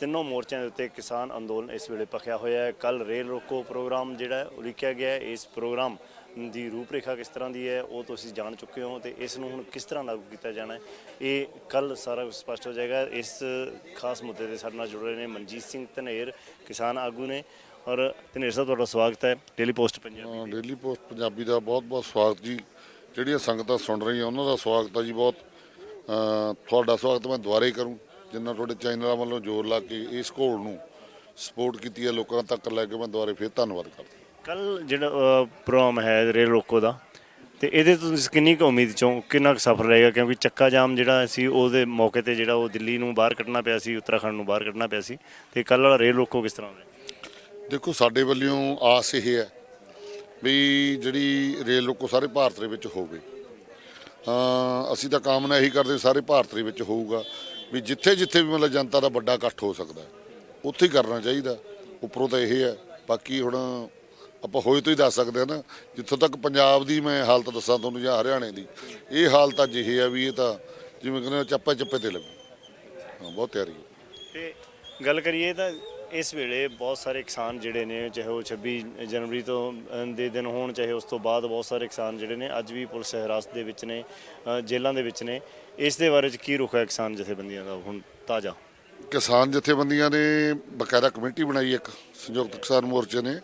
ਤਿੰਨੋਂ ਮੋਰਚਿਆਂ ਦੇ ਉੱਤੇ ਕਿਸਾਨ ਅੰਦੋਲਨ ਇਸ ਵੇਲੇ ਭਖਿਆ ਹੋਇਆ ਹੈ। ਕੱਲ ਰੇਲ ਰੋਕੋ ਪ੍ਰੋਗਰਾਮ ਜਿਹੜਾ ਹੈ ਉਲੀਕਿਆ ਗਿਆ ਹੈ। ਇਸ ਪ੍ਰੋਗਰਾਮ ਦੀ ਰੂਪਰੇਖਾ ਕਿਸ ਤਰ੍ਹਾਂ ਦੀ ਹੈ ਉਹ ਤੁਸੀਂ ਜਾਣ ਚੁੱਕੇ ਹੋ ਤੇ ਇਸ ਨੂੰ ਹੁਣ ਕਿਸ ਤਰ੍ਹਾਂ ਲਾਗੂ ਕੀਤਾ ਜਾਣਾ ਹੈ ਇਹ ਕੱਲ ਸਾਰਾ ਕੁਝ ਸਪਸ਼ਟ ਹੋ ਜਾਏਗਾ। ਇਸ ਖਾਸ ਮੁੱਦੇ ਤੇ ਸਾਡੇ ਨਾਲ ਜੁੜ ਰਹੇ ਨੇ ਮਨਜੀਤ ਸਿੰਘ ਧਨੇਰ ਕਿਸਾਨ ਆਗੂ ਨੇ। ਔਰ ਧਨੇਰ ਸਾਹਿਬ ਤੁਹਾਡਾ ਸਵਾਗਤ ਹੈ। ਡੇਲੀ ਪੋਸਟ ਪੰਜਾਬੀ ਹਾਂ, ਡੇਲੀ ਪੋਸਟ ਪੰਜਾਬੀ ਦਾ ਬਹੁਤ-ਬਹੁਤ ਸਵਾਗਤ ਜੀ। ਜਿਹੜੀਆਂ ਸੰਗਤਾਂ ਸੁਣ ਰਹੀਆਂ ਉਹਨਾਂ ਦਾ ਸਵਾਗਤ ਹੈ ਜੀ ਬਹੁਤ। ਤੁਹਾਡਾ ਸਵਾਗਤ ਮੈਂ ਦੁਬਾਰੇ ਕਰੂੰ। ਜਿੰਨਾ ਤੁਹਾਡੇ ਚੈਨਲਾਂ ਵੱਲੋਂ ਜ਼ੋਰ ਲਾ ਕੇ ਇਸ ਘੋਲ ਨੂੰ ਸਪੋਰਟ ਕੀਤੀ ਹੈ ਲੋਕਾਂ ਤੱਕ ਲੈ ਕੇ ਮੈਂ ਦੁਬਾਰੇ ਫਿਰ ਧੰਨਵਾਦ ਕਰਦਾ ਕੱਲ ਜਿਹੜਾ ਪ੍ਰੋਗਰਾਮ ਹੈ ਰੇਲ ਰੋਕੋ ਦਾ ਤੇ ਇਹਦੇ ਤੋਂ ਤੁਸੀਂ ਕਿੰਨੀ ਕੁ ਉਮੀਦ ਚੋਂ ਕਿੰਨਾ ਕੁ ਸਫਲ ਰਹੇਗਾ? ਕਿਉਂਕਿ ਚੱਕਾ ਜਾਮ ਜਿਹੜਾ ਸੀ ਉਹਦੇ ਮੌਕੇ ਤੇ ਜਿਹੜਾ ਉਹ ਦਿੱਲੀ ਨੂੰ ਬਾਹਰ ਕੱਢਣਾ ਪਿਆ ਸੀ ਉੱਤਰਾਖੰਡ ਨੂੰ ਬਾਹਰ ਕੱਢਣਾ ਪਿਆ ਸੀ ਤੇ ਕੱਲ ਵਾਲਾ ਰੇਲ ਰੋਕੋ ਕਿਸ ਤਰ੍ਹਾਂ ਹੋਇਆ ਦੇਖੋ ਸਾਡੇ ਵੱਲੋਂ ਆਸ ਇਹ ਹੈ ਵੀ ਜਿਹੜੀ ਰੇਲ ਰੋਕੋ ਸਾਰੇ ਭਾਰਤ ਦੇ ਵਿੱਚ ਹੋਵੇ। ਅਸੀਂ ਤਾਂ ਕਾਮਨਾ ਇਹੀ ਕਰਦੇ ਸਾਰੇ ਭਾਰਤ ਦੇ ਵਿੱਚ ਹੋਊਗਾ। ਵੀ ਜਿੱਥੇ ਜਿੱਥੇ ਵੀ ਮਤਲਬ ਜਨਤਾ ਦਾ ਵੱਡਾ ਇਕੱਠ ਹੋ ਸਕਦਾ ਉੱਥੇ ਹੀ ਕਰਨਾ ਚਾਹੀਦਾ ਉੱਪਰੋਂ ਤਾਂ ਇਹ ਹੈ, ਬਾਕੀ ਹੁਣ ਆਪਾਂ ਹੋਏ ਤੋਂ ਹੀ ਦੱਸ ਸਕਦੇ ਹਾਂ ਨਾ, ਜਿੱਥੋਂ ਤੱਕ ਪੰਜਾਬ ਦੀ ਮੈਂ ਹਾਲਤ ਦੱਸਾਂ ਤੁਹਾਨੂੰ ਜਾਂ ਹਰਿਆਣੇ ਦੀ, ਇਹ ਹਾਲਤ ਅੱਜ ਇਹ ਹੈ ਵੀ ਇਹ ਤਾਂ ਜਿਵੇਂ ਕਹਿੰਦੇ ਚੱਪੇ ਚੱਪੇ ਤੇ ਲੱਗੂ। ਹਾਂ, ਬਹੁਤ ਤਿਆਰੀ ਹੈ। ਤੇ ਗੱਲ ਕਰੀਏ ਤਾਂ ਇਸ ਵੇਲੇ ਬਹੁਤ ਸਾਰੇ ਕਿਸਾਨ ਜਿਹੜੇ ਨੇ ਚਾਹੇ ਉਹ 26 ਜਨਵਰੀ ਤੋਂ ਦੇ ਦਿਨ ਹੋਣ ਚਾਹੇ ਉਸ ਤੋਂ ਬਾਅਦ ਬਹੁਤ ਸਾਰੇ ਕਿਸਾਨ ਜਿਹੜੇ ਨੇ ਅੱਜ ਵੀ ਪੁਲਿਸ ਹਿਰਾਸਤ ਦੇ ਵਿੱਚ ਨੇ ਅ, ਜੇਲ੍ਹਾਂ ਦੇ ਵਿੱਚ ਨੇ। ਇਸ ਦੇ ਬਾਰੇ ਚ ਕੀ ਰੁਖ ਹੈ ਕਿਸਾਨ ਜਥੇਬੰਦੀਆਂ ਦਾ? ਹੁਣ ਤਾਜ਼ਾ। ਕਿਸਾਨ ਜਥੇਬੰਦੀਆਂ ਨੇ ਬਕਾਇਦਾ ਕਮੇਟੀ ਬਣਾਈ ਇੱਕ ਸੰਯੁਕਤ ਕਿਸਾਨ ਮੋਰਚੇ ਨੇ।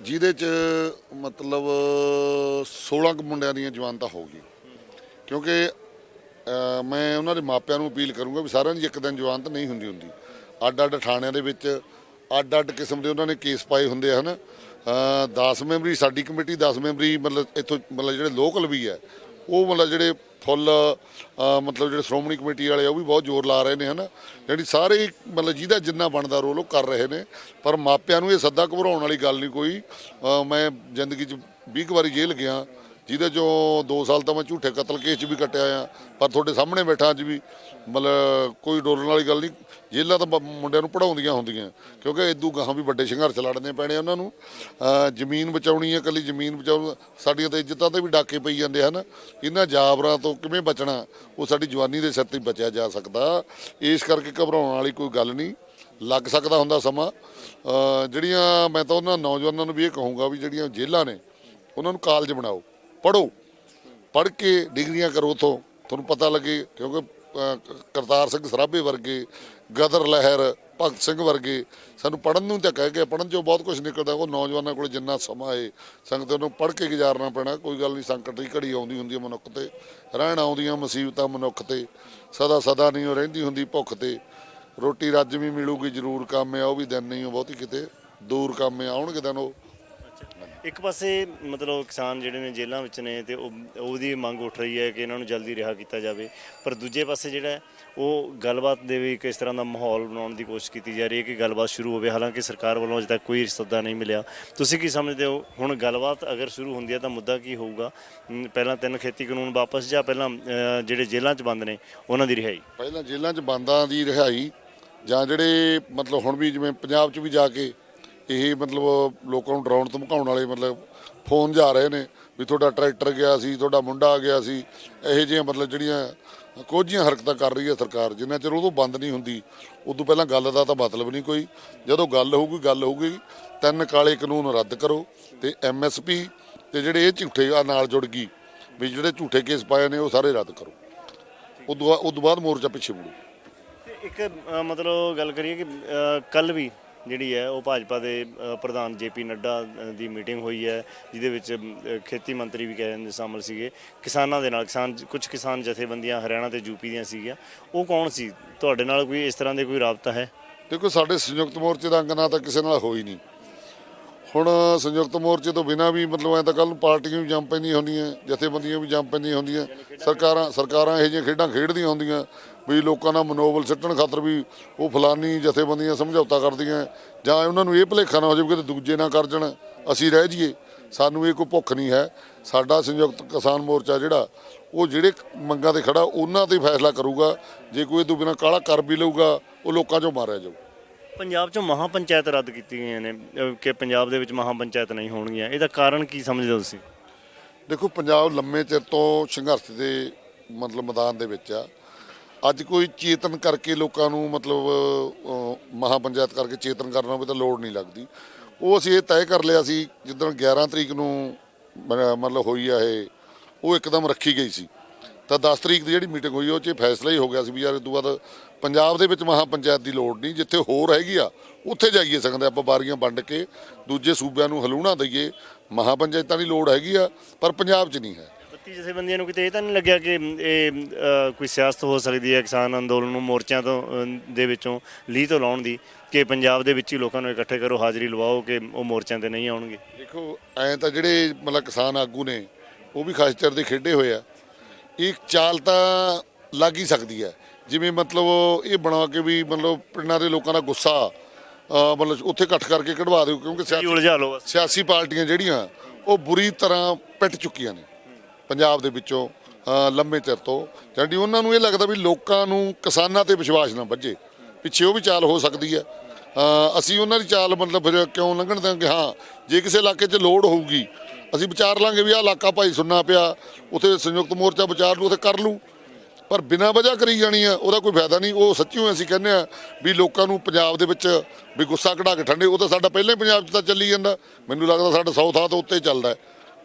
ਜਿਹਦੇ ਚ ਮਤਲਬ 16 ਕੁ ਮੁੰਡਿਆਂ ਦੀਆਂ ਜਵਾਨਤਾ ਹੋ ਗਈ ਕਿਉਂਕਿ ਮੈਂ ਉਹਨਾਂ ਦੇ ਮਾਪਿਆਂ ਨੂੰ ਅਪੀਲ ਕਰੂੰਗਾ ਵੀ ਸਾਰਿਆਂ ਦੀ ਇੱਕ ਦਿਨ ਜਵਾਨਤ ਨਹੀਂ ਹੁੰਦੀ ਹੁੰਦੀ। ਅੱਡ ਅੱਡ ਥਾਣਿਆਂ ਦੇ ਵਿੱਚ ਅੱਡ ਅੱਡ ਕਿਸਮ ਦੇ ਉਹਨਾਂ ਨੇ ਕੇਸ ਪਾਏ ਹੁੰਦੇ ਹਨ। 10 ਮੈਂਬਰੀ, ਸਾਡੀ ਕਮੇਟੀ 10 ਮੈਂਬਰੀ ਮਤਲਬ ਇੱਥੋਂ ਮਤਲਬ ਜਿਹੜੇ ਲੋਕਲ ਵੀ ਹੈ, ਉਹ ਮਤਲਬ ਜਿਹੜੇ ਫੁੱਲ ਮਤਲਬ ਜਿਹੜੇ ਸ਼੍ਰੋਮਣੀ ਕਮੇਟੀ ਵਾਲੇ ਆ, ਉਹ ਵੀ ਬਹੁਤ ਜ਼ੋਰ ਲਾ ਰਹੇ ਨੇ ਹਨਾ। ਜਿਹੜੀ ਸਾਰੇ ਮਤਲਬ ਜਿਹਦਾ ਜਿੰਨਾ ਬਣਦਾ ਰੋਲ ਉਹ ਕਰ ਰਹੇ ਨੇ। ਪਰ ਮਾਪਿਆਂ ਨੂੰ ਇਹ ਸੱਦਾ ਘਬਰਾਉਣ ਵਾਲੀ ਗੱਲ ਨਹੀਂ ਕੋਈ। ਮੈਂ ਜ਼ਿੰਦਗੀ 'ਚ 20 ਕੁ ਵਾਰੀ ਜੇਲ੍ਹ ਗਿਆ। ਜਿਹਦੇ ਚੋਂ 2 ਸਾਲ ਤਾਂ ਮੈਂ ਝੂਠੇ ਕਤਲ ਕੇਸ 'ਚ ਵੀ ਕੱਟਿਆ ਆ ਪਰ ਤੁਹਾਡੇ ਸਾਹਮਣੇ ਬੈਠਾ ਅੱਜ ਵੀ, ਮਤਲਬ ਕੋਈ ਡੋਲਣ ਵਾਲੀ ਗੱਲ ਨਹੀਂ। ਜੇਲ੍ਹਾਂ ਤਾਂ ਬ- ਮੁੰਡਿਆਂ ਨੂੰ ਪੜਾਉਂਦੀਆਂ ਹੁੰਦੀਆਂ। ਕਿਉਂਕਿ ਇਦੋਂ ਗਾਹਾਂ ਵੀ ਵੱਡੇ ਸੰਘਰਸ਼ ਲੜਨੇ ਪੈਣੇ ਉਹਨਾਂ ਨੂੰ। ਜ਼ਮੀਨ ਬਚਾਉਣੀ ਹੈ ਕੱਲੀ ਜ਼ਮੀਨ ਬਚਾਉਣ ਸਾਡੀਆਂ ਤਾਂ ਇੱਜ਼ਤਾਂ ਤੇ ਵੀ ਡਾਕੇ ਪਈ ਜਾਂਦੇ ਹਨ। ਇਹਨਾਂ ਜਾਬਰਾਂ ਤੋਂ ਕਿਵੇਂ ਬਚਣਾ? ਉਹ ਸਾਡੀ ਜਵਾਨੀ ਦੇ ਸਿਰ ਤੇ ਬਚਿਆ ਜਾ ਸਕਦਾ। ਇਸ ਕਰਕੇ ਘਬਰਾਉਣ ਵਾਲੀ ਕੋਈ ਗੱਲ ਨਹੀਂ। ਲੱਗ ਸਕਦਾ ਹੁੰਦਾ ਸਮਾਂ। ਜਿਹੜੀਆਂ ਮੈਂ ਤਾਂ ਉਹਨਾਂ ਨੌਜਵਾਨਾਂ ਨੂੰ ਵੀ ਇਹ ਕਹੂੰਗਾ ਵੀ ਜਿਹੜੀਆਂ ਜੇਲ੍ਹਾਂ ਨੇ, ਉਹਨਾਂ ਨੂੰ ਕਾਲਜ ਬਣਾਓ। ਪੜੋ ਪੜ੍ਹ ਕੇ ਡਿਗਰੀਆਂ ਕਰੋ ਉਥੋਂ। ਤੁਹਾਨੂੰ ਪਤਾ ਲੱਗੇ ਕਿਉਂਕਿ ਕਰਤਾਰ ਸਿੰਘ ਸਰਾਭੇ ਵਰਗੇ, ਗਦਰ ਲਹਿਰ, ਭਗਤ ਸਿੰਘ ਵਰਗੇ, ਸਾਨੂੰ ਪੜਨ ਨੂੰ ਤਾਂ ਕਹਿ ਗਏ ਪੜਨ ਚੋਂ ਬਹੁਤ ਕੁਝ ਨਿਕਲਦਾ, ਉਹ ਨੌਜਵਾਨਾਂ ਕੋਲ ਜਿੰਨਾ ਸਮਾਂ ਏ, ਸੰਗਤ ਨੂੰ ਪੜ੍ਹ ਕੇ ਗੁਜ਼ਾਰਨਾ ਪੈਣਾ, ਕੋਈ ਗੱਲ ਨਹੀਂ ਸੰਕਟ ਦੀ ਘੜੀ ਆਉਂਦੀ ਹੁੰਦੀ ਹੈ ਮਨੁੱਖ ਤੇ। ਰਹਿਣ ਆਉਂਦੀਆਂ ਮੁਸੀਬਤਾਂ ਮਨੁੱਖ ਤੇ, ਸਦਾ ਸਦਾ ਨਹੀਂ ਉਹ ਰਹਿੰਦੀ ਹੁੰਦੀ ਭੁੱਖ ਤੇ। ਰੋਟੀ ਰੱਜ ਵੀ ਮਿਲੂਗੀ ਜ਼ਰੂਰ, ਕੰਮ ਆ, ਉਹ ਵੀ ਦਿਨ ਨਹੀਂ, ਉਹ ਬਹੁਤੀ ਕਿਤੇ ਦੂਰ ਕੰਮ ਆਉਣਗੇ ਦਿਨ ਉਹ। ਇੱਕ ਪਾਸੇ ਮਤਲਬ ਕਿਸਾਨ ਜਿਹੜੇ ਨੇ ਜੇਲ੍ਹਾਂ ਵਿੱਚ ਨੇ ਤੇ ਉਹ ਉਹਦੀ ਮੰਗ ਉੱਠ ਰਹੀ ਹੈ ਕਿ ਇਹਨਾਂ ਨੂੰ ਜਲਦੀ ਰਿਹਾ ਕੀਤਾ ਜਾਵੇ। ਪਰ ਦੂਜੇ ਪਾਸੇ ਜਿਹੜਾ ਉਹ ਗੱਲਬਾਤ ਦੇ ਵੀ ਕਿਸ ਤਰ੍ਹਾਂ ਦਾ ਮਾਹੌਲ ਬਣਾਉਣ ਦੀ ਕੋਸ਼ਿਸ਼ ਕੀਤੀ ਜਾ ਰਹੀ ਹੈ ਕਿ ਗੱਲਬਾਤ ਸ਼ੁਰੂ ਹੋਵੇ। ਹਾਲਾਂਕਿ ਸਰਕਾਰ ਵੱਲੋਂ ਅਜੇ ਤੱਕ ਕੋਈ ਸੱਦਾ ਨਹੀਂ ਮਿਲਿਆ। ਤੁਸੀਂ ਕੀ ਸਮਝਦੇ ਹੋ? ਹੁਣ ਗੱਲਬਾਤ ਅਗਰ ਸ਼ੁਰੂ ਹੁੰਦੀ ਹੈ ਤਾਂ ਮੁੱਦਾ ਕੀ ਹੋਊਗਾ? ਪਹਿਲਾਂ ਤਿੰਨ ਖੇਤੀ ਕਾਨੂੰਨ ਵਾਪਸ ਜਾਂ ਪਹਿਲਾਂ ਜਿਹੜੇ ਜੇਲ੍ਹਾਂ 'ਚ ਬੰਦ ਨੇ, ਉਹਨਾਂ ਦੀ ਰਿਹਾਈ? ਪਹਿਲਾਂ ਜੇਲ੍ਹਾਂ 'ਚ ਬੰਦਾਂ ਦੀ ਰਿਹਾਈ ਜਾਂ ਜਿਹੜੇ ਮਤਲਬ ਹੁਣ ਵੀ ਜਿਵੇਂ ਪੰਜਾਬ 'ਚ ਵੀ ਜਾ ਕੇ ਇਹ ਮਤਲਬ ਲੋਕਾਂ ਨੂੰ ਡਰਾਉਣ ਧਮਕਾਉਣ ਵਾਲੇ ਮਤਲਬ ਫੋਨ ਜਾ ਰਹੇ ਨੇ ਵੀ ਤੁਹਾਡਾ ਟਰੈਕਟਰ ਗਿਆ ਸੀ, ਤੁਹਾਡਾ ਮੁੰਡਾ ਆ ਗਿਆ ਸੀ। ਇਹੋ ਜਿਹੀਆਂ ਮਤਲਬ ਜਿਹੜੀਆਂ ਕੋਝੀਆਂ ਹਰਕਤਾਂ ਕਰ ਰਹੀ ਹੈ ਸਰਕਾਰ, ਜਿੰਨਾ ਚਿਰ ਉਦੋਂ ਬੰਦ ਨਹੀਂ ਹੁੰਦੀ, ਉਦੋਂ ਪਹਿਲਾਂ ਗੱਲ ਦਾ ਤਾਂ ਮਤਲਬ ਨਹੀਂ ਕੋਈ। ਜਦੋਂ ਗੱਲ ਹੋਊਗੀ ਗੱਲ ਹੋਊਗੀ। ਤਿੰਨ ਕਾਲੇ ਕਾਨੂੰਨ ਰੱਦ ਕਰੋ ਤੇ ਐਮਐਸਪੀ ਤੇ ਜਿਹੜੇ ਇਹ ਝੂਠੇ ਆ ਨਾਲ ਜੁੜ ਗਈ, ਵੀ ਜਿਹੜੇ ਝੂਠੇ ਕੇਸ ਪਾਏ ਨੇ ਉਹ ਸਾਰੇ ਰੱਦ ਕਰੋ। ਉਦੋਂ ਬਾਅਦ- ਉਦੋਂ ਬਾਅਦ ਮੋਰਚਾ ਪਿੱਛੇ ਮੁੜੂ। ਇੱਕ ਮਤਲਬ ਗੱਲ ਕਰੀਏ ਕਿ ਕੱਲ ਵੀ ਜਿਹੜੀ ਹੈ ਉਹ ਭਾਜਪਾ ਦੇ ਅ, ਪ੍ਰਧਾਨ ਜੇਪੀ ਨੱਡਾ ਦੀ ਮੀਟਿੰਗ ਹੋਈ ਹੈ ਜਿਹਦੇ ਵਿੱਚ ਖੇਤੀ ਮੰਤਰੀ ਵੀ ਕਹਿੰਦੇ ਸ਼ਾਮਲ ਸੀਗੇ। ਕਿਸਾਨਾਂ ਦੇ ਨਾਲ ਕਿਸਾਨ ਕੁਝ ਕਿਸਾਨ ਜਥੇਬੰਦੀਆਂ ਹਰਿਆਣਾ ਤੇ ਯੂਪੀ ਦੀਆਂ ਸੀਗੀਆਂ। ਉਹ ਕੌਣ ਸੀ? ਤੁਹਾਡੇ ਨਾਲ ਕੋਈ ਇਸ ਤਰ੍ਹਾਂ ਦੇ ਕੋਈ ਰਾਬਤਾ ਹੈ? ਦੇਖੋ ਸਾਡੇ ਸੰਯੁਕਤ ਮੋਰਚੇ ਦਾ ਅੰਗਨਾ ਤਾਂ ਕਿਸੇ ਨਾਲ ਹੋਈ ਨਹੀਂ। ਹੁਣ ਸੰਯੁਕਤ ਮੋਰਚੇ ਤੋਂ ਬਿਨਾ ਵੀ ਮਤਲਬ ਐ ਤਾਂ ਕੱਲ ਨੂੰ ਪਾਰਟੀਆਂ ਵੀ ਜੰਮ ਪੈਂਦੀਆਂ ਹੁੰਦੀਆਂ, ਜਥੇਬੰਦੀਆਂ ਵੀ ਜੰਮ ਪੈਂਦੀਆਂ ਹੁੰਦੀਆਂ, ਸਰਕਾਰਾਂ ਸਰਕਾਰਾਂ ਇਹੋ ਜਿਹੀਆਂ ਖੇਡਾਂ ਖੇਡਦੀਆਂ ਹੁੰਦੀਆਂ, ਵੀ ਲੋਕਾਂ ਦਾ ਮਨੋਬਲ ਸਿੱਟਣ ਖਾਤਰ ਵੀ ਉਹ ਫਲਾਨੀ ਜਥੇਬੰਦੀਆਂ ਸਮਝੌਤਾ ਕਰਦੀਆਂ, ਜਾਂ ਉਹਨਾਂ ਨੂੰ ਇਹ ਭੁਲੇਖਾ ਨਾ ਹੋ ਜਾਵੇ ਕਿ ਦੂਜੇ ਨਾ ਕਰ ਜਾਣ, ਅਸੀਂ ਰਹਿ ਜਾਈਏ, ਸਾਨੂੰ ਇਹ ਕੋਈ ਭੁੱਖ ਨਹੀਂ ਹੈ। ਸਾਡਾ ਸੰਯੁਕਤ ਕਿਸਾਨ ਮੋਰਚਾ ਜਿਹੜਾ, ਉਹ ਜਿਹੜੇ ਮੰਗਾਂ ਤੇ ਖੜਾ, ਉਹਨਾਂ ਤੇ ਫੈਸਲਾ ਕਰੂਗਾ, ਜੇ ਕੋਈ ਇਹ ਤੋਂ ਬਿਨਾ ਕਾਲਾ ਕਰ ਵੀ ਲਊਗਾ, ਉਹ ਲੋਕਾਂ 'ਚੋਂ ਮਾਰਿਆ ਜਾਊ। ਪੰਜਾਬ 'ਚੋਂ ਮਹਾ ਪੰਚਾਇਤ ਰੱਦ ਕੀਤੀ ਗਈਆਂ ਨੇ ਅ, ਕਿ ਪੰਜਾਬ ਦੇ ਵਿੱਚ ਮਹਾ ਪੰਚਾਇਤ ਨਹੀਂ ਹੋਣਗੀਆਂ। ਇਹਦਾ ਕਾਰਨ ਕੀ ਸਮਝਦੇ ਹੋ ਤੁਸੀਂ? ਦੇਖੋ ਪੰਜਾਬ ਲੰਮੇ ਚਿਰ ਤੋਂ ਸੰਘਰਸ਼ ਦੇ ਮਤਲਬ ਮੈਦਾਨ ਦੇ ਵਿੱਚ ਆ। ਅੱਜ ਕੋਈ ਚੇਤਨ ਕਰਕੇ ਲੋਕਾਂ ਨੂੰ ਮਤਲਬ ਅਹ, ਮਹਾਂ ਪੰਚਾਇਤ ਕਰਕੇ ਚੇਤਨ ਕਰਨਾ ਹੋਵੇ ਤਾਂ ਲੋੜ ਨਹੀਂ ਲੱਗਦੀ। ਉਹ ਅਸੀਂ ਇਹ ਤੈਅ ਕਰ ਲਿਆ ਸੀ ਜਿੱਦਣ 11 ਤਰੀਕ ਨੂੰ ਮ- ਮਤਲਬ ਹੋਈ ਆ ਇਹ ਉਹ ਇੱਕਦਮ ਰੱਖੀ ਗਈ ਸੀ। ਤਾਂ 10 ਤਰੀਕ ਦੀ ਜਿਹੜੀ ਮੀਟਿੰਗ ਹੋਈ ਉਹ 'ਚ ਇਹ ਫੈਸਲਾ ਹੀ ਹੋ ਗਿਆ ਸੀ ਵੀ ਯਾਰ ਇਹ ਤੋਂ ਬਾਅਦ ਪੰਜਾਬ ਦੇ ਵਿੱਚ ਮਹਾਂ ਪੰਚਾਇਤ ਦੀ ਲੋੜ ਨਹੀਂ ਜਿੱਥੇ ਹੋਰ ਹੈਗੀ ਆ ਉੱਥੇ ਜਾਈਏ ਸਕਦੇ ਆਪਾਂ ਬਾਰੀਆਂ ਵੰਡ ਕੇ ਦੂਜੇ ਸੂਬਿਆਂ ਨੂੰ ਹਲੂਣਾ ਦਈਏ। ਮਹਾਂ ਪੰਚਾਇਤਾਂ ਦੀ ਲੋੜ ਹੈਗੀ ਆ ਪਰ ਪੰਜਾਬ 'ਚ ਨਹੀਂ ਹੈ। ਬੱਤੀ ਜਥੇਬੰਦੀਆਂ ਨੂੰ ਕਿਤੇ ਇਹ ਤਾਂ ਨਹੀਂ ਲੱਗਿਆ ਕਿ ਇਹ ਕੋਈ ਸਿਆਸਤ ਹੋ ਸਕਦੀ ਹੈ ਕਿਸਾਨ ਅੰਦੋਲਨ ਨੂੰ ਮੋਰਚਿਆਂ ਤੋਂ ਦੇ ਵਿੱਚੋਂ ਲੀਹ ਤੋਂ ਲਾਉਣ ਦੀ ਕਿ ਪੰਜਾਬ ਦੇ ਵਿੱਚ ਹੀ ਲੋਕਾਂ ਨੂੰ ਇਕੱਠੇ ਕਰੋ ਹਾਜ਼ਰੀ ਲਵਾਓ ਕਿ ਉਹ ਮੋਰਚਿਆਂ ਤੇ ਨਹੀਂ ਆਉਣਗੇ? ਦੇਖੋ ਐਂ ਤਾਂ ਜਿਹੜੇ ਮਤਲਬ ਕਿਸਾਨ ਆਗੂ ਨੇ ਉਹ ਵੀ ਖਾਸ ਚਰ ਦੇ ਖੇਡੇ ਹੋਏ ਆ। ਇਹ ਚਾਲ ਤਾਂ ਲੱਗ ਹੀ ਸਕਦੀ ਹੈ। ਜਿਵੇਂ ਮਤਲਬ ਇਹ ਬਣਾ ਕੇ ਵੀ ਮਤਲਬ ਪਿੰਡਾਂ ਦੇ ਲੋਕਾਂ ਦਾ ਗੁੱਸਾ ਮਤਲਬ ਉੱਥੇ ਇਕੱਠ ਕਰਕੇ ਕਢਵਾ ਦਿਓ ਕਿਉਂਕਿ ਸਿਆਸੀ ਉਲਝਾ ਲਓ ਬਸ। ਸਿਆਸੀ ਪਾਰਟੀਆਂ ਜਿਹੜੀਆਂ ਉਹ ਬੁਰੀ ਤਰ੍ਹਾਂ ਪਿੱਟ ਚੁੱਕੀਆਂ ਨੇ ਪੰਜਾਬ ਦੇ ਵਿੱਚੋਂ ਲੰਮੇ ਚਿਰ ਤੋਂ। ਜਿਹੜੀ ਉਹਨਾਂ ਨੂੰ ਇਹ ਲੱਗਦਾ ਵੀ ਲੋਕਾਂ ਨੂੰ ਕਿਸਾਨਾਂ ਤੇ ਵਿਸ਼ਵਾਸ ਨਾ ਵੱਜੇ ਪਿੱਛੇ ਉਹ ਵੀ ਚਾਲ ਹੋ ਸਕਦੀ ਹੈ। ਅਸੀਂ ਉਹਨਾਂ ਦੀ ਚਾਲ ਮਤਲਬ ਫਿਰ ਕਿਉਂ ਲੰਘਣ ਦਿਆਂਗੇ? ਹਾਂ ਜੇ ਕਿਸੇ ਇਲਾਕੇ 'ਚ ਲੋੜ ਹੋਊਗੀ ਅਸੀਂ ਵਿਚਾਰ ਲਾਂਗੇ ਵੀ ਆਹ ਇਲਾਕਾ ਭਾਈ ਸੁਣਨਾ ਪਿਆ ਉੱਥੇ ਸੰਯੁਕਤ ਮੋਰਚਾ ਵਿਚਾਰ ਲੂ ਉੱਥੇ ਕਰ ਲੂ ਪਰ ਬਿਨਾਂ ਵਜ੍ਹਾ ਕਰੀ ਜਾਣੀ ਆ, ਉਹਦਾ ਕੋਈ ਫਾਇਦਾ ਨਹੀਂ। ਉਹ ਸੱਚੀ ਹੋਏ ਅਸੀਂ ਕਹਿੰਦੇ ਆ ਵੀ ਲੋਕਾਂ ਨੂੰ ਪੰਜਾਬ ਦੇ ਵਿੱਚ ਵੀ ਗੁੱਸਾ ਕਢਾ ਕੇ ਠੰਡੇ, ਉਹ ਤਾਂ ਸਾਡਾ ਪਹਿਲਾਂ ਹੀ ਪੰਜਾਬ 'ਚ ਤਾਂ ਚੱਲੀ ਜਾਂਦਾ। ਮੈਨੂੰ ਲੱਗਦਾ ਸਾਡਾ 100 ਥਾਂ ਤੋਂ ਉੱਤੇ ਚੱਲਦਾ ਹੈ।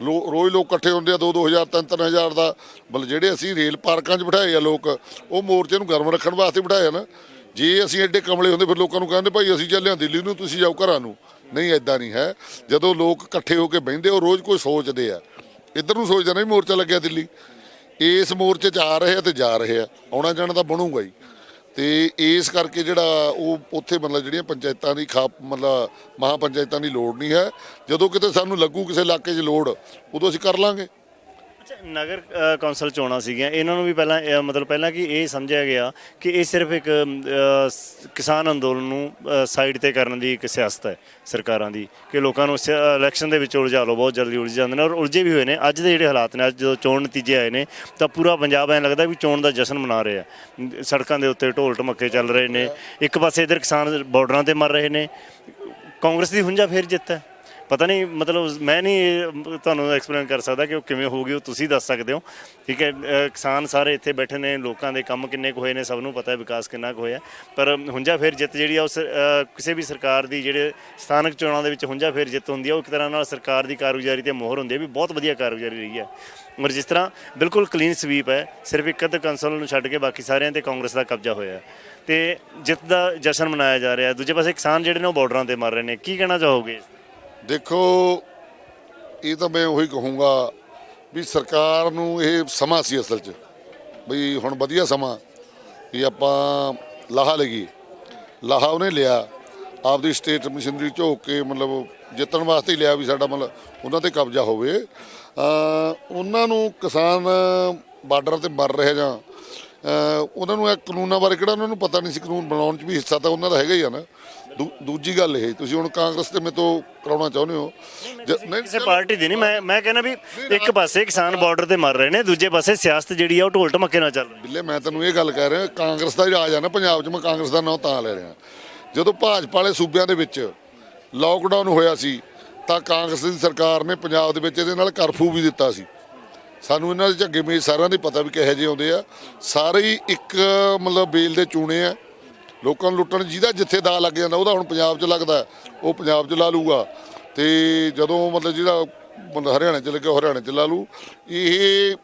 ਲੋ, ਰੋਜ਼ ਲੋਕ ਇਕੱਠੇ ਹੁੰਦੇ ਆ 2-2000 3-3000 ਦਾ। ਮਤਲਬ ਜਿਹੜੇ ਅਸੀਂ ਰੇਲ ਪਾਰਕਾਂ 'ਚ ਬਿਠਾਏ ਆ ਲੋਕ, ਉਹ ਮੋਰਚੇ ਨੂੰ ਗਰਮ ਰੱਖਣ ਵਾਸਤੇ ਬਿਠਾਏ ਨਾ। ਜੇ ਅਸੀਂ ਐਡੇ ਕਮਲੇ ਹੁੰਦੇ, ਫਿਰ ਲੋਕਾਂ ਨੂੰ ਕਹਿੰਦੇ, ਭਾਈ ਅਸੀਂ ਚੱਲੇ ਦਿੱਲੀ ਨੂੰ, ਤੁਸੀਂ ਜਾਓ ਘਰਾਂ ਨੂੰ। ਨਹੀਂ ਐਦਾਂ ਨਹੀਂ ਹੈ। ਜਦੋਂ ਲੋਕ ਇਕੱਠੇ ਹੋ ਕੇ ਬਹਿੰਦੇ ਉਹ ਰੋਜ਼ ਕੋਈ ਸੋਚਦੇ ਆ। ਇੱਧਰ ਨੂੰ ਸੋਚਦੇ ਨੇ ਵੀ ਮੋਰਚਾ ਲੱਗਿਆ ਦਿੱਲੀ। ਇਸ ਮੋਰਚੇ 'ਚ ਆ ਰਹੇ ਆ ਤੇ ਜਾ ਰਹੇ ਆ। ਆਉਣਾ ਜਾਣਾ ਤਾਂ ਬਣੂਗਾ ਹੀ। ਤੇ ਇਸ ਕਰਕੇ ਜਿਹੜਾ ਉਹ ਉੱਥੇ ਮਤਲਬ ਜਿਹੜੀਆਂ ਪੰਚਾਇਤਾਂ ਦੀ ਖਾ ਮਤਲਬ ਮਹਾਂ ਪੰਚਾਇਤਾਂ ਦੀ ਲੋੜ ਨਹੀਂ ਹੈ। ਜਦੋਂ ਕਿਤੇ ਸਾਨੂੰ ਲੱਗੂ ਕਿਸੇ ਇਲਾਕੇ 'ਚ ਲੋੜ, ਉਦੋਂ ਅਸੀਂ ਕਰ ਲਾਂਗੇ। ਨਗਰ ਅ, ਕੌਂਸਲ ਚੋਣਾਂ ਸੀਗੀਆਂ। ਇਹਨਾਂ ਨੂੰ ਵੀ ਪਹਿਲਾਂ ਅ, ਮਤਲਬ ਪਹਿਲਾਂ ਕਿ ਇਹ ਸਮਝਿਆ ਗਿਆ ਕਿ ਇਹ ਸਿਰਫ ਇੱਕ ਅ, ਸ- ਕਿਸਾਨ ਅੰਦੋਲਨ ਨੂੰ ਸਾਈਡ ਤੇ ਕਰਨ ਦੀ ਇੱਕ ਸਿਆਸਤ ਹੈ ਸਰਕਾਰਾਂ ਦੀ ਕਿ ਲੋਕਾਂ ਨੂੰ ਇਲੈਕਸ਼ਨ ਦੇ ਵਿੱਚ ਉਲਝਾ ਲਓ ਬਹੁਤ ਜਲਦੀ ਉਲਝ ਜਾਂਦੇ ਨੇ ਔਰ ਉਲਝੇ ਵੀ ਹੋਏ ਨੇ। ਅੱਜ ਦੇ ਜਿਹੜੇ ਹਾਲਾਤ ਨੇ ਅੱਜ ਜਦੋਂ ਚੋਣ ਨਤੀਜੇ ਆਏ ਨੇ ਤਾਂ ਪੂਰਾ ਪੰਜਾਬ ਐਂ ਲੱਗਦਾ ਵੀ ਚੋਣ ਦਾ ਜਸ਼ਨ ਮਨਾ ਰਿਹਾ ਸੜਕਾਂ ਦੇ ਉੱਤੇ ਢੋਲ ਢਮੱਕੇ ਚੱਲ ਰਹੇ ਨੇ। ਇੱਕ ਪਾਸੇ ਇਧਰ ਕਿਸਾਨ ਬਾਰਡਰਾਂ ਤੇ ਮਰ ਰਹੇ ਨੇ। ਕਾਂਗਰਸ ਦੀ ਹੁੰਜਾ ਫੇਰ ਜਿੱਤ ਹੈ। ਪਤਾ ਨਹੀਂ, ਮਤਲਬ ਮੈਂ ਨਹੀਂ ਤੁਹਾਨੂੰ ਐਕਸਪਲੇਨ ਕਰ ਸਕਦਾ ਕਿ ਉਹ ਕਿਵੇਂ ਹੋਊਗੀ ਉਹ ਤੁਸੀਂ ਦੱਸ ਸਕਦੇ ਹੋ। ਠੀਕ ਹੈ ਕਿਸਾਨ ਸਾਰੇ ਇੱਥੇ ਬੈਠੇ ਨੇ, ਲੋਕਾਂ ਦੇ ਕੰਮ ਕਿੰਨੇ ਕੁ ਹੋਏ ਨੇ, ਸਭ ਨੂੰ ਪਤਾ ਹੈ ਵਿਕਾਸ ਕਿੰਨਾ ਕੁ ਹੋਇਆ। ਪਰ ਹੁੰਜਾ ਫੇਰ ਜਿੱਤ ਜਿਹੜੀ ਆ ਉਸ ਅਹ ਕਿਸੇ ਵੀ ਸਰਕਾਰ ਦੀ ਜਿਹੜੇ ਸਥਾਨਕ ਚੋਣਾਂ ਦੇ ਵਿੱਚ ਹੁੰਜਾ ਫੇਰ ਜਿੱਤ ਹੁੰਦੀ ਆ, ਉਹ ਇੱਕ ਤਰ੍ਹਾਂ ਨਾਲ ਸਰਕਾਰ ਦੀ ਕਾਰਗੁਜ਼ਾਰੀ ਤੇ ਮੋਹਰ ਹੁੰਦੀ ਹੈ ਵੀ ਬਹੁਤ ਵਧੀਆ ਕਾਰਗੁਜ਼ਾਰੀ ਰਹੀ ਹੈ ਔਰ ਜਿਸ ਤਰ੍ਹਾਂ ਬਿਲਕੁਲ ਕਲੀਨ ਸਵੀਪ ਹੈ, ਸਿਰਫ ਇੱਕ ਅੱਧ ਕੰਸਲ ਨੂੰ ਛੱਡ ਕੇ ਬਾਕੀ ਸਾਰਿਆਂ ਤੇ ਕਾਂਗਰਸ ਦਾ ਕਬਜ਼ਾ ਹੋਇਆ। ਹੈ ਤੇ ਜਿੱਤ ਦਾ ਜਸ਼ਨ ਮਨਾਇਆ ਜਾ ਰਿਹਾ, ਦੂਜੇ ਪਾਸੇ ਕਿਸਾਨ ਜਿਹੜੇ ਨੇ, ਉਹ ਬਾਰਡਰਾਂ ਤੇ ਮਰ ਰਹੇ ਨੇ। ਕੀ ਕਹਿਣਾ ਚਾਹੋਗੇ ਦੇਖੋ, ਇਹ ਤਾਂ ਮੈਂ ਉਹੀ ਕਹੂੰਗਾ ਵੀ ਸਰਕਾਰ ਨੂੰ ਇਹ ਸਮਾਂ ਸੀ ਅਸਲ 'ਚ। ਬਈ ਹੁਣ ਵਧੀਆ ਸਮਾਂ ਵੀ ਆਪਾਂ ਲਾਹਾ ਲਈਏ ਲਾਹਾ ਉਹਨੇ ਲਿਆ, ਆਪਦੀ ਸਟੇਟ ਮਸ਼ੀਨਰੀ ਝੋਕ ਕੇ ਮਤਲਬ ਜਿੱਤਣ ਵਾਸਤੇ ਹੀ ਲਿਆ ਵੀ ਸਾਡਾ ਮਤਲਬ ਉਹਨਾਂ ਤੇ ਕਬਜ਼ਾ ਹੋਵੇ। ਉਹਨਾਂ ਨੂੰ ਕਿਸਾਨ ਬਾਰਡਰ ਤੇ ਮਰ ਰਹੇ ਜਾਂ ਉਹਨਾਂ ਨੂੰ ਇਹ ਕਾਨੂੰਨਾਂ ਬਾਰੇ ਕਿਹੜਾ ਉਹਨਾਂ ਨੂੰ ਪਤਾ ਨਹੀਂ ਸੀ ਕਾਨੂੰਨ ਬਣਾਉਣ 'ਚ ਵੀ ਹਿੱਸਾ ਤਾਂ ਉਹਨਾਂ ਦਾ ਹੈਗਾ ਹੀ ਆ ਨਾ। ਦੂਜੀ ਗੱਲ ਇਹ ਤੁਸੀਂ ਹੁਣ ਕਾਂਗਰਸ ਤੇ ਮੇਰੇ ਤੋਂ ਕਰਾਉਣਾ ਚਾਹੁੰਦੇ ਹੋ। ਨਹੀਂ, ਕਿਸੇ ਪਾਰਟੀ ਦੀ ਨਹੀਂ ਮੈਂ ਮੈਂ ਕਹਿੰਦਾ ਵੀ ਇੱਕ ਪਾਸੇ ਕਿਸਾਨ ਬਾਰਡਰ ਤੇ ਮਰ ਰਹੇ ਨੇ ਦੂਜੇ ਪਾਸੇ ਸਿਆਸਤ ਜਿਹੜੀ ਆ ਉਹ ਢੋਲ ਢਮੱਕੇ ਨਾਲ ਚੱਲ ਰਹੀ ਬਿੱਲੇ ਮੈਂ ਤੈਨੂੰ ਇਹ ਗੱਲ ਕਹਿ ਰਿਹਾ ਕਾਂਗਰਸ ਦਾ ਹੀ ਰਾਜ ਆ ਨਾ ਪੰਜਾਬ 'ਚ ਮੈਂ ਕਾਂਗਰਸ ਦਾ ਨਾਂ ਤਾਂ ਲੈ ਰਿਹਾ। ਜਦੋਂ ਭਾਜਪਾ ਵਾਲੇ ਸੂਬਿਆਂ ਦੇ ਵਿੱਚ ਲਾਕਡਾਊਨ ਹੋਇਆ ਸੀ ਤਾਂ ਕਾਂਗਰਸ ਦੀ ਸਰਕਾਰ ਨੇ ਪੰਜਾਬ ਦੇ ਵਿੱਚ ਇਹਦੇ ਨਾਲ ਕਰਫਿਊ ਵੀ ਦਿੱਤਾ ਸੀ। ਸਾਨੂੰ ਇਹਨਾਂ ਦੇ ਝੱਗੇ ਮੇਜ਼ ਸਾਰਿਆਂ ਦੇ ਪਤਾ ਵੀ ਕਿਹੋ ਜਿਹੇ ਆਉਂਦੇ ਆ। ਸਾਰੇ ਹੀ ਇੱਕ, ਮਤਲਬ ਬੇਲ ਦੇ ਚੂਣੇ ਆ। ਲੋਕਾਂ ਨੂੰ ਲੁੱਟਣ ਜਿਹਦਾ ਜਿੱਥੇ ਦਾ ਲੱਗ ਜਾਂਦਾ, ਉਹਦਾ ਹੁਣ ਪੰਜਾਬ 'ਚ ਲੱਗਦਾ, ਉਹ ਪੰਜਾਬ 'ਚ ਲਾ ਲੂਗਾ। ਤੇ ਜਦੋਂ ਮਤਲਬ ਜਿਹੜਾ ਬੰਦਾ ਹਰਿਆਣਾ 'ਚ ਲੱਗਿਆ, ਉਹ ਹਰਿਆਣਾ 'ਚ ਲਾ ਲੂ। ਇਹ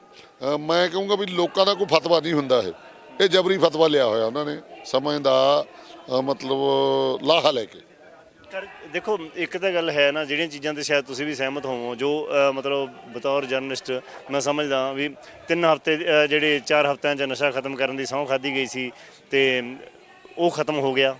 ਮੈਂ ਕਹੂੰਗਾ ਵੀ ਲੋਕਾਂ ਦਾ ਕੋਈ ਫਤਵਾ ਨਹੀਂ ਹੁੰਦਾ ਇਹ। ਇਹ ਜਬਰੀ ਫਤਵਾ ਲਿਆ ਹੋਇਆ ਉਹਨਾਂ ਨੇ। ਸਮਝ ਦਾ ਮਤਲਬ ਲਾਹਾ ਲੈ ਕੇ। ਦੇਖੋ ਇੱਕ ਤਾਂ ਗੱਲ ਹੈ ਨਾ ਜਿਹੜੀਆਂ ਚੀਜ਼ਾਂ ਤੇ ਸ਼ਾਇਦ ਤੁਸੀਂ ਵੀ ਸਹਿਮਤ ਹੋਵੋ ਜੋ ਅ, ਮਤਲਬ ਬਤੌਰ ਜਰਨਲਿਸਟ ਮੈਂ ਸਮਝਦਾ ਵੀ ਤਿੰਨ ਹਫ਼ਤੇ ਅ, ਜਿਹੜੇ ਚਾਰ ਹਫ਼ਤਿਆਂ 'ਚ ਨਸ਼ਾ ਖਤਮ ਕਰਨ ਦੀ ਸਹੁੰ ਖਾਧੀ ਗਈ ਸੀ ਤੇ ਉਹ ਖਤਮ ਹੋ ਗਿਆ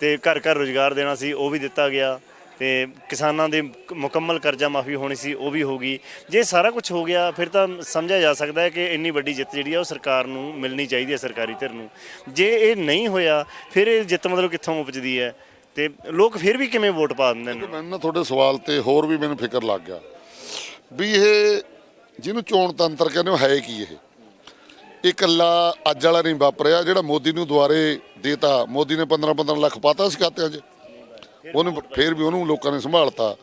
ਤੇ ਘਰ ਘਰ ਰੋਜ਼ਗਾਰ ਦੇਣਾ ਸੀ ਉਹ ਵੀ ਦਿੱਤਾ ਗਿਆ ਤੇ ਕਿਸਾਨਾਂ ਦੇ ਮੁਕੰਮਲ ਕਰਜ਼ਾ ਮਾਫੀ ਹੋਣੀ ਸੀ ਉਹ ਵੀ ਹੋ ਗਈ। ਜੇ ਸਾਰਾ ਕੁਝ ਹੋ ਗਿਆ ਫਿਰ ਤਾਂ ਸਮਝਿਆ ਜਾ ਸਕਦਾ ਹੈ ਕਿ ਇੰਨੀ ਵੱਡੀ ਜਿੱਤ ਜਿਹੜੀ ਆ ਉਹ ਸਰਕਾਰ ਨੂੰ ਮਿਲਣੀ ਚਾਹੀਦੀ ਹੈ ਸਰਕਾਰੀ ਧਿਰ ਨੂੰ। ਜੇ ਇਹ ਨਹੀਂ ਹੋਇਆ ਫਿਰ ਇਹ ਜਿੱਤ ਮਤਲਬ ਕਿੱਥੋਂ ਉਪਜਦੀ ਹੈ? ਤੇ ਲੋਕ ਫਿਰ ਵੀ ਕਿਵੇਂ ਵੋਟ ਪਾ ਦਿੰਦੇ ਨੇ? ਮੈਨੂੰ ਨਾ ਤੁਹਾਡੇ ਸਵਾਲ ਤੇ ਹੋਰ ਵੀ ਮੈਨੂੰ ਫਿਕਰ ਲੱਗ ਗਿਆ ਵੀ ਇਹ ਜਿਹਨੂੰ ਚੋਣ ਤੰਤਰ ਕਹਿੰਦੇ ਹੋ ਹੈ ਕੀ ਇਹ? ਇਹ ਇਕੱਲਾ ਅੱਜ ਵਾਲਾ ਨਹੀਂ ਵਾਪਰਿਆ ਜਿਹੜਾ ਮੋਦੀ ਨੂੰ ਦੁਆਰੇ ਦੇਤਾ। ਮੋਦੀ ਨੇ 15 15 ਲੱਖ ਪਾਤਾ ਸੀ ਖਾਤਿਆਂ 'ਚ। ਉਹਨੂੰ ਫੇਰ ਵੀ ਉਹਨੂੰ ਲੋਕਾਂ ਨੇ ਸੰਭਾਲਤਾ।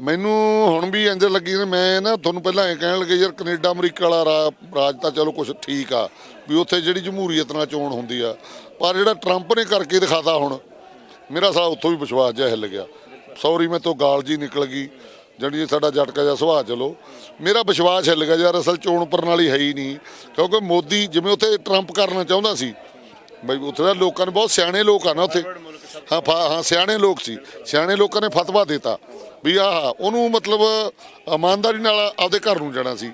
ਮੈਨੂੰ ਹੁਣ ਵੀ ਇੰਜ ਲੱਗੀ ਨੇ ਮੈਂ ਨਾ ਤੁਹਾਨੂੰ ਪਹਿਲਾਂ ਐ ਕਹਿਣ ਲੱਗੇ ਯਾਰ ਕੈਨੇਡਾ ਅਮਰੀਕਾ ਵਾਲਾ ਰਾਜ ਤਾਂ ਚਲੋ ਕੁਝ ਠੀਕ ਆ ਵੀ ਉੱਥੇ ਜਿਹੜੀ ਜਮਹੂਰੀਅਤ ਨਾਲ ਚੋਣ ਹੁੰਦੀ ਆ। ਪਰ ਜਿਹੜਾ ਟਰੰਪ ਨੇ ਕਰਕੇ ਦਿਖਾਤਾ ਹੁਣ ਮੇਰਾ ਸਾਲਾ ਉੱਥੋਂ ਵੀ ਵਿਸ਼ਵਾਸ ਜਿਹਾ ਹਿੱਲ ਗਿਆ। ਸੌਰੀ ਮੈਂ ਤੋਂ ਗਾਲ ਜੀ ਨਿਕਲ ਗਈ। ਜਿਹੜੀ ਸਾਡਾ ਜਟਕਾ ਜਿਹਾ ਸੁਭਾਅ ਚਲੋ। ਮੇਰਾ ਵਿਸ਼ਵਾਸ ਹਿੱਲ ਗਿਆ ਯਾਰ, ਅਸਲ ਚੋਣ ਪ੍ਰਣਾਲੀ ਹੈ ਹੀ ਨਹੀਂ। ਕਿਉਂਕਿ ਮੋਦੀ ਜਿਵੇਂ ਉੱਥੇ ਟਰੰਪ ਕਰਨਾ ਚਾਹੁੰਦਾ ਸੀ, ਬਈ ਉੱਥੇ ਦਾ ਲੋਕਾਂ ਨੇ ਬਹੁਤ ਸਿਆਣੇ ਲੋਕ ਆ ਨਾ ਉੱਥੇ। ਹਾਂ, ਫਾ- ਹਾਂ, ਸਿਆਣੇ ਲੋਕ ਸੀ। ਸਿਆਣੇ ਲੋਕਾਂ ਨੇ ਫਤਵਾ ਦਿੱਤਾ ਵੀ ਆਹ, ਉਹਨੂੰ ਮਤਲਬ ਇਮਾਨਦਾਰੀ ਨਾਲ ਆਪਦੇ ਘਰ ਨੂੰ ਜਾਣਾ ਸੀ।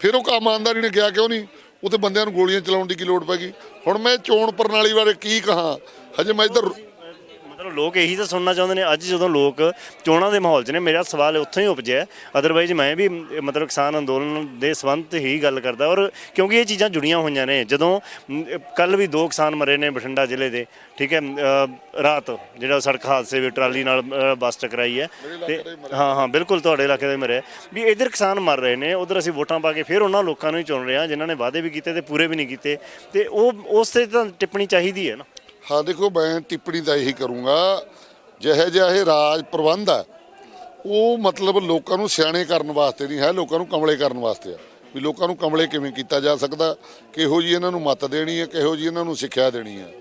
ਫਿਰ ਉਹ ਇਮਾਨਦਾਰੀ ਨੇ ਗਿਆ ਕਿਉਂ ਨਹੀਂ? ਉੱਥੇ ਬੰਦਿਆਂ ਨੂੰ ਗੋਲੀਆਂ ਚਲਾਉਣ ਦੀ ਕੀ ਲੋੜ ਪੈ ਗਈ? ਹੁਣ ਮੈਂ ਚੋਣ ਪ੍ਰਣਾਲੀ ਬਾਰੇ ਕੀ ਕਹਾਂ? ਹਜੇ ਮੈਂ ਇੱਧਰ ਮਤਲਬ ਲੋਕ ਇਹੀ ਤਾਂ ਸੁਣਨਾ ਚਾਹੁੰਦੇ ਨੇ ਅੱਜ ਜਦੋਂ ਲੋਕ ਚੋਣਾਂ ਦੇ ਮਾਹੌਲ 'ਚ ਨੇ ਮੇਰਾ ਸਵਾਲ ਉੱਥੋਂ ਹੀ ਉਪਜਿਆ ਅਦਰਵਾਈਜ਼ ਮੈਂ ਵੀ ਮਤਲਬ ਕਿਸਾਨ ਅੰਦੋਲਨ ਦੇ ਸੰਬੰਧ ਹੀ ਗੱਲ ਕਰਦਾ ਔਰ ਕਿਉਂਕਿ ਇਹ ਚੀਜ਼ਾਂ ਜੁੜੀਆਂ ਹੋਈਆਂ ਨੇ ਜਦੋਂ ਕੱਲ ਵੀ ਦੋ ਕਿਸਾਨ ਮਰੇ ਨੇ ਬਠਿੰਡਾ ਜ਼ਿਲ੍ਹੇ ਦੇ ਠੀਕ ਹੈ ਰਾਤ ਜਿਹੜਾ ਸੜਕ ਹਾਦਸੇ ਵਿੱਚ ਟਰਾਲੀ ਨਾਲ ਬੱਸ ਟਕਰਾਈ ਹੈ। ਤੇ ਹਾਂ ਹਾਂ ਬਿਲਕੁਲ ਤੁਹਾਡੇ ਇਲਾਕੇ ਦੇ ਮਰੇ ਵੀ ਇਧਰ ਕਿਸਾਨ ਮਰ ਰਹੇ ਨੇ ਉਧਰ ਅਸੀਂ ਵੋਟਾਂ ਪਾ ਕੇ ਫਿਰ ਉਹਨਾਂ ਲੋਕਾਂ ਨੂੰ ਹੀ ਚੁਣ ਰਹੇ ਹਾਂ ਜਿਨ੍ਹਾਂ ਨੇ ਵਾਅਦੇ ਵੀ ਕੀਤੇ ਤੇ ਪੂਰੇ ਵੀ ਨਹੀਂ ਕੀਤੇ। ਤੇ ਉਹ ਉਸ ਤੇ ਤਾਂ ਟਿੱਪਣੀ ਚਾਹੀਦੀ ਹੈ ਨਾ। ਹਾਂ, ਦੇਖੋ, ਮੈਂ ਟਿੱਪਣੀ ਤਾਂ ਇਹੀ ਕਰੂੰਗਾ, ਜਿਹੇ ਜਿਹਾ ਇਹ ਰਾਜ ਪ੍ਰਬੰਧ ਆ, ਉਹ ਮਤਲਬ ਲੋਕਾਂ ਨੂੰ ਸਿਆਣੇ ਕਰਨ ਵਾਸਤੇ ਨਹੀਂ, ਹੈ, ਲੋਕਾਂ ਨੂੰ ਕਮਲੇ ਕਰਨ ਵਾਸਤੇ ਆ, ਵੀ ਲੋਕਾਂ ਨੂੰ ਕਮਲੇ ਕਿਵੇਂ ਕੀਤਾ ਜਾ ਸਕਦਾ, ਕਿਹੋ ਜੀ ਇਹਨਾਂ ਨੂੰ ਮਤ ਦੇਣੀ ਹੈ ਕਿਹੋ ਜੀ ਇਹਨਾਂ ਨੂੰ ਸਿੱਖਿਆ ਦੇਣੀ ਹੈ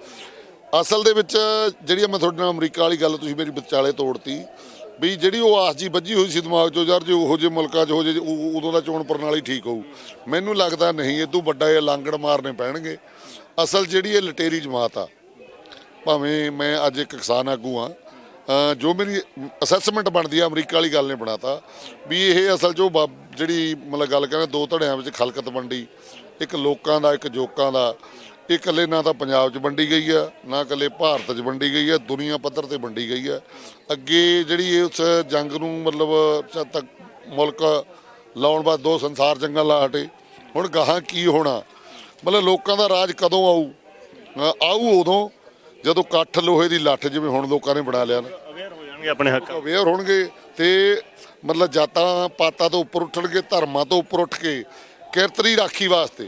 ਅਸਲ ਦੇ ਵਿੱਚ, ਜਿਹੜੀ ਮੈਂ ਤੁਹਾਡੇ ਨਾਲ ਅਮਰੀਕਾ ਵਾਲੀ ਗੱਲ ਤੁਸੀਂ ਮੇਰੀ ਵਿਚਾਲੇ ਤੋੜਤੀ, ਵੀ ਜਿਹੜੀ ਉਹ ਆਸ ਜੀ ਵੱਜੀ ਹੋਈ ਸੀ ਦਿਮਾਗ 'ਚੋਂ, ਯਾਰ ਜੇ ਉਹੋ ਜਿਹੇ ਮੁਲਕਾਂ 'ਚ ਹੋ ਜੇ ਉਦੋਂ ਦਾ ਚੋਣ ਪ੍ਰਣਾਲੀ ਠੀਕ ਹੋਊ, ਮੈਨੂੰ ਲੱਗਦਾ ਨਹੀਂ, ਇਹ ਤੋਂ ਵੱਡਾ ਇਹ ਲਾਂਗੜ ਮਾਰਨੇ ਪੈਣਗੇ। ਅਸਲ ਜਿਹੜੀ ਇਹ ਲਟੇਰੀ ਜਮਾਤ ਆ ਭਾਵੇਂ ਮੈਂ ਅੱਜ ਇੱਕ ਕਿਸਾਨ ਆਗੂ ਆ ਜੋ ਮੇਰੀ ਅਸੈਸਮੈਂਟ ਬਣਦੀ ਆ, ਅਮਰੀਕਾ ਵਾਲੀ ਗੱਲ ਨੇ ਬਣਾਤਾ, ਵੀ ਇਹ ਅਸਲ ਜੋ ਬਾ- ਜਿਹੜੀ ਮਤਲਬ ਗੱਲ ਕਹਿੰਦੇ ਦੋ ਧੜਿਆਂ ਵਿੱਚ ਖਲਕਤ ਵੰਡੀ ਇੱਕ ਲੋਕਾਂ ਦਾ, ਇੱਕ ਜੋਕਾਂ ਦਾ। ਇਹ ਇਕੱਲੇ ਨਾ ਤਾਂ ਪੰਜਾਬ 'ਚ ਵੰਡੀ ਗਈ ਆ, ਨਾ ਇਕੱਲੇ ਭਾਰਤ 'ਚ ਵੰਡੀ ਗਈ ਆ, ਦੁਨੀਆ ਪੱਧਰ ਤੇ ਵੰਡੀ ਗਈ ਆ। ਅੱਗੇ ਜਿਹੜੀ ਇਹ ਉਸ ਜੰਗ ਨੂੰ ਮਤਲਬ ਜਦ ਤੱਕ ਮੁਲਕ ਲਾਉਣ ਬਾਅਦ ਦੋ ਸੰਸਾਰ ਜੰਗਾਂ ਲਾ ਹਟੇ, ਹੁਣ ਗਾਹਾਂ ਕੀ ਹੋਣਾ? ਮਤਲਬ ਲੋਕਾਂ ਦਾ ਰਾਜ ਕਦੋਂ ਆਊ? ਆਊ ਉਦੋਂ ਜਦੋਂ ਕੱਠ ਲੋਹੇ ਦੀ ਲੱਠ ਜਿਵੇਂ ਹੁਣ ਲੋਕਾਂ ਨੇ ਬਣਾ ਲਿਆ ਨਾ ਅਵੇਅਰ ਹੋ ਜਾਣਗੇ ਆਪਣੇ ਹੱਕਾਂ। ਅਵੇਅਰ ਹੋਣਗੇ ਤੇ ਮਤਲਬ ਜਾਤਾਂ ਪਾਤਾਂ ਤੋਂ ਉੱਪਰ ਉੱਠਣਗੇ ਧਰਮਾਂ ਤੋਂ ਉੱਪਰ ਉੱਠ ਕੇ ਕਿਰਤਰੀ ਰਾਖੀ ਵਾਸਤੇ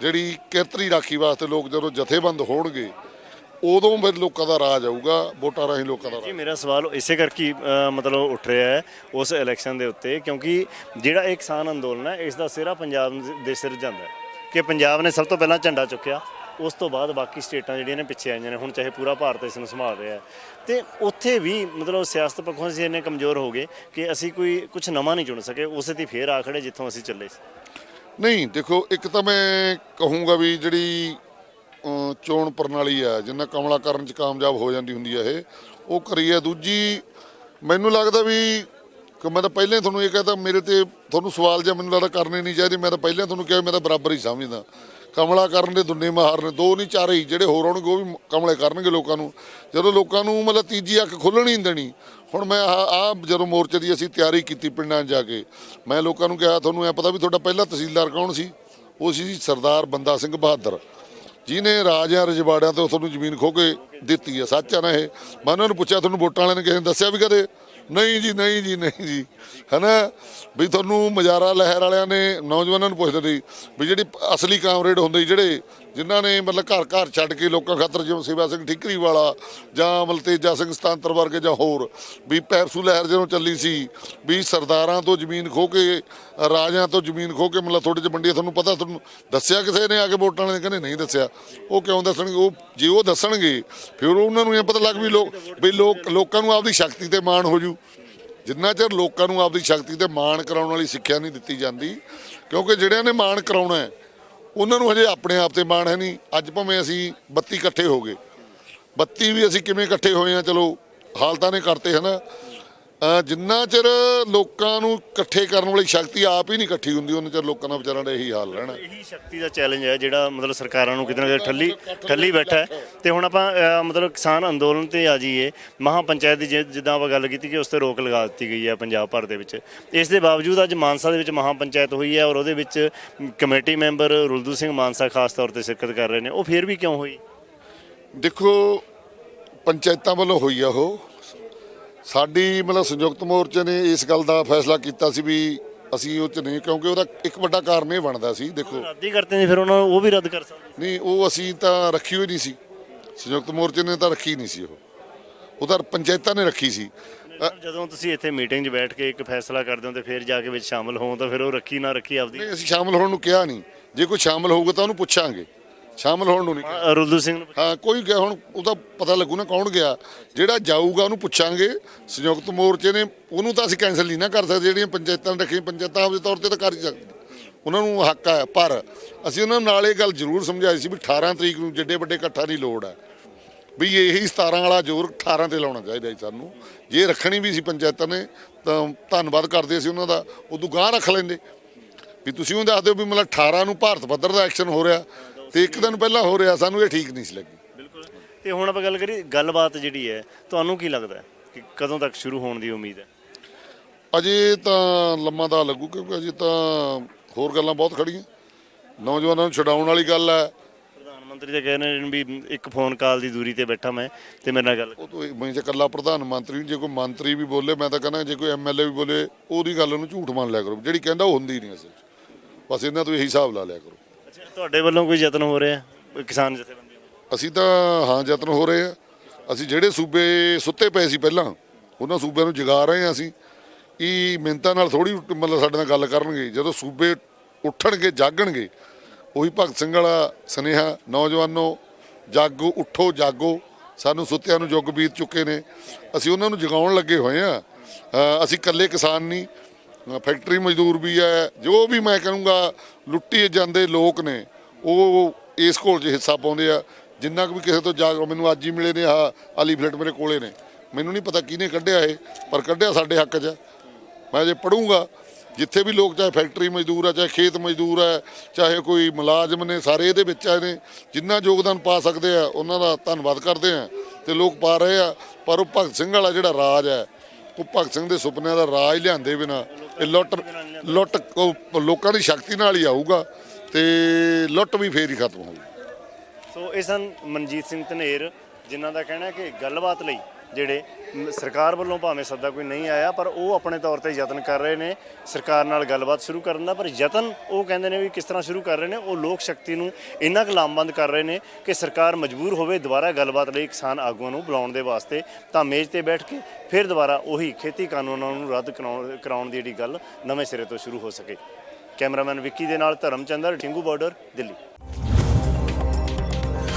ਜਿਹੜੀ ਕਿਰਤਰੀ ਰਾਖੀ ਵਾਸਤੇ ਲੋਕ ਜਦੋਂ ਜਥੇਬੰਦ ਹੋਣਗੇ ਉਦੋਂ ਫਿਰ ਲੋਕਾਂ ਦਾ ਰਾਜ ਆਊਗਾ ਵੋਟਾਂ ਰਾਹੀਂ ਲੋਕਾਂ ਦਾ ਰਾਜ। ਜੀ ਮੇਰਾ ਸਵਾਲ ਇਸੇ ਕਰਕੇ ਮਤਲਬ ਉੱਠ ਰਿਹਾ ਹੈ ਉਸ ਇਲੈਕਸ਼ਨ ਦੇ ਉੱਤੇ ਕਿਉਂਕਿ ਜਿਹੜਾ ਇਹ ਕਿਸਾਨ ਅੰਦੋਲਨ ਹੈ ਇਸ ਦਾ ਸਿਰਾ ਪੰਜਾਬ ਦੇ ਸਿਰ ਜਾਂਦਾ ਹੈ। ਕਿ ਪੰਜਾਬ ਨੇ ਸਭ ਤੋਂ ਪਹਿਲਾਂ ਝੰਡਾ ਚੁੱਕਿਆ ਉਸ ਤੋਂ ਬਾਅਦ ਬਾਕੀ ਸਟੇਟਾਂ ਜਿਹੜੀਆਂ ਨੇ ਪਿੱਛੇ ਆਈਆਂ ਨੇ, ਹੁਣ ਚਾਹੇ ਪੂਰਾ ਭਾਰਤ ਇਸ ਨੂੰ ਸੰਭਾਲ ਰਿਹਾ ਹੈ। ਤੇ ਉੱਥੇ ਵੀ ਮਤਲਬ ਸਿਆਸਤ ਪੱਖੋਂ ਅਸੀਂ ਇੰਨੇ ਕਮਜ਼ੋਰ ਹੋ ਗਏ ਕਿ ਅਸੀਂ ਕੋਈ ਕੁਝ ਨਵਾਂ ਨਹੀਂ ਚੁਣ ਸਕੇ, ਉਸੇ ਤੇ ਫੇਰ ਆ ਖੜੇ ਜਿੱਥੋਂ ਅਸੀਂ ਚੱਲੇ ਸੀ। ਨਹੀਂ, ਦੇਖੋ, ਇੱਕ ਤਾਂ ਮੈਂ ਕਹੂੰਗਾ ਵੀ ਜਿਹੜੀ ਚੋਣ ਪ੍ਰਣਾਲੀ ਆ, ਜਿੰਨਾ ਕਮਲਾ ਕਰਨ ਚ ਕਾਮਯਾਬ ਹੋ ਜਾਂਦੀ ਹੁੰਦੀ ਆ ਇਹ, ਉਹ ਕਰੀ ਆ। ਦੂਜੀ, ਮੈਨੂੰ ਲੱਗਦਾ ਵੀ ਕਿ, ਮੈਂ ਤਾਂ ਪਹਿਲਾਂ ਹੀ ਤੁਹਾਨੂੰ ਇਹ ਕਹਤਾ, ਮੇਰੇ ਤੇ ਤੁਹਾਨੂੰ ਸਵਾਲ ਜਿਹਾ ਮੈਨੂੰ ਲੱਗਦਾ ਕਰਨੇ ਨਹੀਂ ਚਾਹੀਦੇ, ਮੈਂ ਤਾਂ ਪਹਿਲਾਂ ਤੁਹਾਨੂੰ ਕਿਹਾ ਮੈਂ ਤਾਂ ਬਰਾਬਰ ਹੀ ਸਮਝਦਾ। ਕਮਲਾ ਕਰਨ ਦੇ ਦੁੰਨੇ ਮਹਾਰ ਨੇ, ਦੋ ਨਹੀਂ ਚਾਰ ਹੀ, ਜਿਹੜੇ ਹੋਰ ਆਉਣਗੇ ਉਹ ਵੀ ਕਮਲੇ ਕਰਨਗੇ ਲੋਕਾਂ ਨੂੰ। ਜਦੋਂ ਲੋਕਾਂ ਨੂੰ ਮਤਲਬ ਤੀਜੀ ਅੱਖ ਖੁੱਲਣ ਹੀ ਨਹੀਂ ਦੇਣੀ, ਹੁਣ ਮੈਂ ਆ ਆ ਜਦੋਂ ਮੋਰਚੇ ਦੀ ਅਸੀਂ ਤਿਆਰੀ ਕੀਤੀ ਪਿੰਡਾਂ 'ਚ ਜਾ ਕੇ, ਮੈਂ ਲੋਕਾਂ ਨੂੰ ਕਿਹਾ, ਤੁਹਾਨੂੰ ਐ ਪਤਾ ਵੀ ਤੁਹਾਡਾ ਪਹਿਲਾ ਤਹਿਸੀਲਦਾਰ ਕੌਣ ਸੀ? ਉਹ ਸੀ ਸਰਦਾਰ ਬੰਦਾ ਸਿੰਘ ਬਹਾਦਰ। ਜਿਹਨੇ ਰਾਜਿਆਂ ਰਜਵਾੜਿਆਂ ਤੋਂ ਤੁਹਾਨੂੰ ਜ਼ਮੀਨ ਖੋ ਕੇ ਦਿੱਤੀ ਹੈ ਸੱਚ ਆ ਨਾ ਇਹ? ਮੈਂ ਉਹਨਾਂ ਨੂੰ ਪੁੱਛਿਆ, ਤੁਹਾਨੂੰ ਵੋਟਾਂ ਵਾਲਿਆਂ ਨੇ ਕਿਸੇ ਨੇ ਦੱਸਿਆ ਵੀ ਕਦੇ? ਨਹੀਂ ਜੀ ਨਹੀਂ ਜੀ ਨਹੀਂ ਜੀ। ਹਨਾ? ਵੀ ਤੁਹਾਨੂੰ ਮਜਾਰਾ ਲਹਿਰ ਵਾਲਿਆਂ ਨੇ ਨੌਜਵਾਨਾਂ ਨੂੰ ਪੁੱਛਦੇ ਸੀ ਵੀ ਜਿਹੜੀ ਅਸਲੀ ਕਾਮਰੇਡ ਹੁੰਦੇ ਜਿਹੜੇ ਜਿਨ੍ਹਾਂ ਨੇ ਮਤਲਬ ਘਰ ਘਰ ਛੱਡ ਕੇ ਲੋਕਾਂ ਖਾਤਰ ਜਿਵੇਂ ਸੇਵਾ ਸਿੰਘ ਠਿਕਰੀ ਵਾਲਾ ਜਾਂ ਮਲਤੇਜਾ ਸਿੰਘ ਸਤਾਂਤਰ ਵਰਗੇ ਜਾਂ ਹੋਰ ਵੀ ਪੈਪਸੂ ਲਹਿਰ ਜਦੋਂ ਚੱਲੀ ਸੀ ਵੀ ਸਰਦਾਰਾਂ ਤੋਂ ਜ਼ਮੀਨ ਖੋ ਕੇ, ਰਾਜਿਆਂ ਤੋਂ ਜ਼ਮੀਨ ਖੋ ਕੇ ਮਤਲਬ ਥੋੜੇ ਜਿਹੇ ਵੰਡੀ ਤੁਹਾਨੂੰ ਪਤਾ ਤੁਹਾਨੂੰ ਦੱਸਿਆ ਕਿਸੇ ਨੇ ਆ ਕੇ ਵੋਟਾਂ ਵਾਲੇ ਨੇ? ਕਹਿੰਦੇ ਨਹੀਂ ਦੱਸਿਆ। ਉਹ ਕਿਉਂ ਦੱਸਣਗੇ? ਉਹ ਜੇ ਉਹ ਦੱਸਣਗੇ, ਫਿਰ ਉਹਨਾਂ ਨੂੰ ਇਹ ਪਤਾ ਲੱਗ ਵੀ ਲੋਕ ਵੀ ਲੋਕ, ਲੋਕਾਂ ਨੂੰ ਆਪਦੀ ਸ਼ਕਤੀ ਤੇ ਮਾਣ ਹੋ ਜੂ। ਜਿੰਨਾ ਚਿਰ ਲੋਕਾਂ ਨੂੰ ਆਪਦੀ ਸ਼ਕਤੀ ਤੇ ਮਾਣ ਕਰਾਉਣ ਵਾਲੀ ਸਿੱਖਿਆ ਨਹੀਂ ਦਿੱਤੀ ਜਾਂਦੀ, ਕਿਉਂਕਿ ਜਿਹੜਿਆਂ ਨੇ ਮਾਣ ਕਰਾਉਣਾ ਹੈ ਉਹਨਾਂ ਨੂੰ ਹਜੇ ਆਪਣੇ ਆਪ ਤੇ ਮਾਣ ਹੈ ਨਹੀਂ। ਅੱਜ ਭਾਵੇਂ ਅਸੀਂ 32 ਇਕੱਠੇ ਹੋ ਗਏ। 32 ਵੀ ਅਸੀਂ ਕਿਵੇਂ ਇਕੱਠੇ ਹੋਏ ਆ ਚਲੋ ਹਾਲਤਾਂ ਨੇ ਕਰਤੇ, ਹਨਾ? ਅਹ ਜਿੰਨਾ ਚਿਰ ਲੋਕਾਂ ਨੂੰ ਇਕੱਠੇ ਕਰਨ ਵਾਲੀ ਸ਼ਕਤੀ ਆਪ ਹੀ ਨਹੀਂ ਇਕੱਠੀ ਹੁੰਦੀ ਉਹਨਾਂ ਚਿਰ ਲੋਕਾਂ ਦਾ ਵਿਚਾਰਾਂ ਦਾ ਇਹੀ ਹਾਲ ਰਹਿਣਾ। ਇਹੀ ਸ਼ਕਤੀ ਦਾ ਚੈਲੰਜ ਹੈ ਜਿਹੜਾ ਮਤਲਬ ਸਰਕਾਰਾਂ ਨੂੰ ਕਿਤੇ ਨਾ ਕਿਤੇ ਠੱਲੀ ਠੱਲੀ ਬੈਠਾ ਹੈ। ਤੇ ਹੁਣ ਆਪਾਂ ਮਤਲਬ ਕਿਸਾਨ ਅੰਦੋਲਨ ਤੇ ਆ ਜਾਈਏ ਮਹਾ ਪੰਚਾਇਤ ਦੀ ਜਿੱਦਾਂ ਆਪਾਂ ਗੱਲ ਕੀਤੀ ਕਿ ਉਸ ਤੇ ਰੋਕ ਲਗਾ ਦਿੱਤੀ ਗਈ ਹੈ ਪੰਜਾਬ ਭਰ ਦੇ ਵਿੱਚ। ਇਸ ਦੇ ਬਾਵਜੂਦ ਅੱਜ ਮਾਨਸਾ ਦੇ ਵਿੱਚ ਮਹਾ ਪੰਚਾਇਤ ਹੋਈ ਹੈ ਔਰ ਉਹਦੇ ਵਿੱਚ ਕਮੇਟੀ ਮੈਂਬਰ ਰੁਲਦੂ ਸਿੰਘ ਮਾਨਸਾ ਖਾਸ ਤੌਰ ਤੇ ਸ਼ਿਰਕਤ ਕਰ ਰਹੇ ਨੇ। ਉਹ ਫਿਰ ਵੀ ਕਿਉਂ ਹੋਈ? ਦੇਖੋ ਪੰਚਾਇਤਾਂ ਵੱਲੋਂ ਹੋਈ ਆ ਉਹ। ਸਾਡੀ ਮਤਲਬ ਸੰਯੁਕਤ ਮੋਰਚੇ ਨੇ ਇਸ ਗੱਲ ਦਾ ਫੈਸਲਾ ਕੀਤਾ ਸੀ ਵੀ ਅਸੀਂ ਉਹ ਚ ਨਹੀਂ ਕਿਉਂਕਿ ਉਹਦਾ ਇੱਕ ਵੱਡਾ ਕਾਰਨ ਇਹ ਬਣਦਾ ਸੀ ਦੇਖੋ। ਰੱਦ ਹੀ ਕਰਤੇ ਨੇ ਫਿਰ ਉਹਨਾਂ ਨੂੰ ਉਹ ਵੀ ਰੱਦ ਕਰ ਸਕਦੇ ਨਹੀਂ ਉਹ ਅਸੀਂ ਤਾਂ ਰੱਖੀ ਹੋਈ ਨਹੀਂ ਸੀ। ਸੰਯੁਕਤ ਮੋਰਚੇ ਨੇ ਤਾਂ ਰੱਖੀ ਨਹੀਂ ਸੀ ਉਹ। ਉਹ ਤਾਂ ਪੰਚਾਇਤਾਂ ਨੇ ਰੱਖੀ ਸੀ। ਜਦੋਂ ਤੁਸੀਂ ਇੱਥੇ ਮੀਟਿੰਗ 'ਚ ਬੈਠ ਕੇ ਇੱਕ ਫੈਸਲਾ ਕਰਦੇ ਹੋ ਤੇ ਫਿਰ ਜਾ ਕੇ ਵਿੱਚ ਸ਼ਾਮਲ ਹੋਵੋ ਤਾਂ ਫਿਰ ਉਹ ਰੱਖੀ ਨਾ ਰੱਖੀ ਆਪਦੀ? ਨਹੀਂ ਅਸੀਂ ਸ਼ਾਮਲ ਹੋਣ ਨੂੰ ਕਿਹਾ ਨਹੀਂ। ਜੇ ਕੋਈ ਸ਼ਾਮਲ ਹੋਊਗਾ ਤਾਂ ਉਹਨੂੰ ਪੁੱਛਾਂਗੇ। ਸ਼ਾਮਲ ਹੋਣ ਨੂੰ ਨਹੀਂ ਕਿਹਾ। ਸਿੰਘ ਨੂੰ ਹਾਂ ਕੋਈ ਗਿਆ ਹੁਣ ਉਹਦਾ ਪਤਾ ਲੱਗੂ ਨਾ ਕੌਣ ਗਿਆ। ਜਿਹੜਾ ਜਾਊਗਾ ਉਹਨੂੰ ਪੁੱਛਾਂਗੇ। ਸੰਯੁਕਤ ਮੋਰਚੇ ਨੇ ਉਹਨੂੰ ਤਾਂ ਅਸੀਂ ਕੈਨਸਲ ਨਹੀਂ ਨਾ ਕਰ ਸਕਦੇ ਜਿਹੜੀਆਂ ਪੰਚਾਇਤਾਂ ਨੇ ਰੱਖੀਆਂ ਪੰਚਾਇਤਾਂ ਆਪਦੇ ਤੌਰ ਤੇ ਤਾਂ ਕਰ ਹੀ ਸਕਦੇ ਉਹਨਾਂ ਨੂੰ ਹੱਕ ਹੈ ਪਰ ਅਸੀਂ ਉਹਨਾਂ ਨਾਲ ਇਹ ਗੱਲ ਜ਼ਰੂਰ ਸਮਝਾਈ ਸੀ ਵੀ 18 ਤਰੀਕ ਨੂੰ ਜਿੱਡੇ ਵੱਡੇ ਇਕੱਠਾਂ ਦੀ ਲੋੜ ਹੈ ਵੀ ਇਹੀ 17 ਵਾਲਾ ਜ਼ੋਰ 18 ਤੇ ਲਾਉਣਾ ਚਾਹੀਦਾ ਸੀ ਸਾਨੂੰ। ਜੇ ਰੱਖਣੀ ਵੀ ਸੀ ਪੰਚਾਇਤਾਂ ਨੇ ਤਾਂ ਧੰਨਵਾਦ ਕਰਦੇ ਸੀ ਉਹਨਾਂ ਦਾ। ਉਦੋਂ ਗਾਂ ਰੱਖ ਲੈਂਦੇ। ਵੀ ਤੁਸੀਂ ਉਹ ਦੱਸ ਦਿਓ ਵੀ ਮਤਲਬ 18 ਨੂੰ ਭਾਰਤ ਪੱਧਰ ਦਾ ਐਕਸ਼ਨ ਹੋ ਰਿਹਾ। ਤੇ ਇੱਕ ਦਿਨ ਪਹਿਲਾਂ ਹੋ ਰਿਹਾ ਸਾਨੂੰ ਇਹ ਠੀਕ ਨਹੀਂ ਸੀ ਲੱਗੀ। ਬਿਲਕੁਲ। ਤੇ ਹੁਣ ਆਪਾਂ ਗੱਲ ਕਰੀਏ ਗੱਲਬਾਤ ਜਿਹੜੀ ਹੈ ਤੁਹਾਨੂੰ ਕੀ ਲੱਗਦਾ ਹੈ ਕਿ ਕਦੋਂ ਤੱਕ ਸ਼ੁਰੂ ਹੋਣ ਦੀ ਉਮੀਦ ਹੈ? ਅਜੇ ਤਾਂ ਲੰਮਾ ਦਾ ਲੱਗੂ ਕਿਉਂਕਿ ਅਜੇ ਤਾਂ ਹੋਰ ਗੱਲਾਂ ਬਹੁਤ ਖੜੀਆਂ ਨੌਜਵਾਨਾਂ ਨੂੰ ਛਡਾਉਣ ਵਾਲੀ ਗੱਲ ਹੈ। ਪ੍ਰਧਾਨ ਮੰਤਰੀ ਤਾਂ ਕਹਿ ਰਹੇ ਨੇ ਵੀ ਇੱਕ ਫੋਨ ਕਾਲ ਦੀ ਦੂਰੀ ਤੇ ਬੈਠਾ ਮੈਂ ਤੇ ਮੇਰੇ ਨਾਲ ਗੱਲ ਉਹ ਤੋਂ ਮੈਂ ਜੇ ਇਕੱਲਾ ਪ੍ਰਧਾਨ ਮੰਤਰੀ ਜੇ ਕੋਈ ਮੰਤਰੀ ਵੀ ਬੋਲੇ ਮੈਂ ਤਾਂ ਕਹਿੰਦਾ ਜੇ ਕੋਈ ਐਮਐਲਏ ਵੀ ਬੋਲੇ ਉਹਦੀ ਗੱਲ ਨੂੰ ਝੂਠ ਮੰਨ ਲਿਆ ਕਰੋ। ਜਿਹੜੀ ਕਹਿੰਦਾ ਉਹ ਹੁੰਦੀ ਨਹੀਂ ਅਸਲ 'ਚ। ਬਸ ਇਹਨਾਂ ਤੋਂ ਇਹੀ ਹਿਸਾਬ ਲਾ ਲਿਆ ਕਰੋ। ਤੁਹਾਡੇ ਵੱਲੋਂ ਕੋਈ ਯਤਨ ਹੋ ਰਿਹਾ? ਕੋਈ ਕਿਸਾਨ ਜਥੇਬੰਦੀ ਵੱਲੋਂ? ਅਸੀਂ ਤਾਂ, ਹਾਂ, ਯਤਨ ਹੋ ਰਹੇ ਆ। ਅਸੀਂ ਜਿਹੜੇ ਸੂਬੇ ਸੁੱਤੇ ਪਏ ਸੀ ਪਹਿਲਾਂ, ਉਹਨਾਂ ਸੂਬਿਆਂ ਨੂੰ ਜਗਾ ਰਹੇ ਆ ਅਸੀਂ। ਇਹ ਮਿੰਤਾਂ ਨਾਲ ਥੋੜੀ ਮਤਲਬ ਸਾਡੇ ਨਾਲ ਗੱਲ ਕਰਨਗੇ। ਜਦੋਂ ਸੂਬੇ ਉੱਠਣਗੇ, ਜਾਗਣਗੇ, ਉਹੀ ਭਗਤ ਸਿੰਘ ਵਾਲਾ ਸੁਨੇਹਾ, ਨੌਜਵਾਨੋ, ਜਾਗੋ, ਉੱਠੋ, ਜਾਗੋ। ਸਾਨੂੰ ਸੁੱਤਿਆਂ ਨੂੰ ਜੁਗ ਬੀਤ ਚੁੱਕੇ ਨੇ। ਅਸੀਂ ਉਹਨਾਂ ਨੂੰ ਜਗਾਉਣ ਲੱਗੇ ਹੋਏ ਆ। ਅਸੀਂ ਇਕੱਲੇ ਕਿਸਾਨ ਨਹੀਂ ਫੈਕਟਰੀ ਮਜ਼ਦੂਰ ਵੀ ਹੈ, ਜੋ ਵੀ ਮੈਂ ਕਹੂੰਗਾ, ਲੁੱਟੀ ਜਾਂਦੇ ਲੋਕ ਨੇ, ਉਹ ਇਸ ਘੋਲ 'ਚ ਹਿੱਸਾ ਪਾਉਂਦੇ ਆ। ਜਿੰਨਾ ਕੁ ਵੀ ਕਿਸੇ ਤੋਂ ਜਾਗ ਮੈਨੂੰ ਅੱਜ ਹੀ ਮਿਲੇ ਨੇ ਆ ਅਲੀ ਫਲੈਟ ਮੇਰੇ ਕੋਲੇ ਨੇ। ਮੈਨੂੰ ਨਹੀਂ ਪਤਾ ਕਿਹਨੇ ਕੱਢਿਆ ਇਹ, ਪਰ ਕੱਢਿਆ ਸਾਡੇ ਹੱਕ 'ਚ। ਮੈਂ ਜੇ ਪੜੂੰਗਾ, ਜਿੱਥੇ ਵੀ ਲੋਕ ਚਾਹੇ ਫੈਕਟਰੀ ਮਜ਼ਦੂਰ ਆ, ਚਾਹੇ ਖੇਤ ਮਜ਼ਦੂਰ ਆ, ਚਾਹੇ ਕੋਈ ਮੁਲਾਜ਼ਮ ਨੇ, ਸਾਰੇ ਇਹਦੇ ਵਿੱਚ ਆਏ ਨੇ। ਜਿੰਨਾ ਯੋਗਦਾਨ ਪਾ ਸਕਦੇ ਆ, ਉਹਨਾਂ ਦਾ ਧੰਨਵਾਦ ਕਰਦੇ ਆ। ਤੇ ਲੋਕ ਪਾ ਰਹੇ ਆ, ਪਰ ਉਹ ਭਗਤ ਸਿੰਘ ਵਾਲਾ ਜਿਹੜਾ ਰਾਜ ਹੈ, ਉਹ ਭਗਤ ਸਿੰਘ ਦੇ ਸੁਪਨਿਆਂ ਦਾ ਰਾਜ ਲਿਆਂਦੇ ਬਿਨਾ ਇਹ ਲੁੱਟ ਲੁੱਟ ਲੋਕਾਂ ਦੀ ਸ਼ਕਤੀ ਨਾਲ ਹੀ ਆਊਗਾ ਤੇ ਲੁੱਟ ਵੀ ਫੇਰ ਹੀ ਖਤਮ ਹੋਊਗੀ ਸੋ ਇਹ ਸਨ ਮਨਜੀਤ ਸਿੰਘ ਧਨੇਰ, ਜਿਨ੍ਹਾਂ ਦਾ ਕਹਿਣਾ ਹੈ ਕਿ ਗੱਲਬਾਤ ਲਈ ਜਿਹੜੇ ਸਰਕਾਰ ਵੱਲੋਂ ਭਾਵੇਂ ਸੱਦਾ ਕੋਈ ਨਹੀਂ ਆਇਆ, ਪਰ ਉਹ ਆਪਣੇ ਤੌਰ ਤੇ ਯਤਨ ਕਰ ਰਹੇ ਨੇ। ਸਰਕਾਰ ਨਾਲ ਗੱਲਬਾਤ ਸ਼ੁਰੂ ਕਰਨ ਦਾ, ਪਰ ਯਤਨ ਉਹ ਕਹਿੰਦੇ ਨੇ ਵੀ ਕਿਸ ਤਰ੍ਹਾਂ ਸ਼ੁਰੂ ਕਰ ਰਹੇ ਨੇ, ਉਹ ਲੋਕ ਸ਼ਕਤੀ ਨੂੰ ਇੰਨਾ ਕੁ ਲਾਮਬੰਦ ਕਰ ਰਹੇ ਨੇ ਕਿ ਸਰਕਾਰ ਮਜਬੂਰ ਹੋਵੇ ਦੁਬਾਰਾ ਗੱਲਬਾਤ ਲਈ ਕਿਸਾਨ ਆਗੂਆਂ ਨੂੰ ਬੁਲਾਉਣ ਦੇ ਵਾਸਤੇ। ਤਾਂ ਮੇਜ਼ ਤੇ ਬੈਠ ਕੇ ਫਿਰ ਦੁਬਾਰਾ ਉਹੀ ਖੇਤੀ ਕਾਨੂੰਨਾਂ ਨੂੰ ਰੱਦ ਕਰਾਉਣ ਕਰਾਉਣ ਦੀ ਜਿਹੜੀ ਗੱਲ ਨਵੇਂ ਸਿਰੇ ਤੋਂ ਸ਼ੁਰੂ ਹੋ ਸਕੇ। ਕੈਮਰਾਮੈਨ ਵਿੱਕੀ ਦੇ ਨਾਲ ਧਰਮਚੰਦਰ ਟਿੰਗੂ ਬਾਰਡਰ, ਦਿੱਲੀ।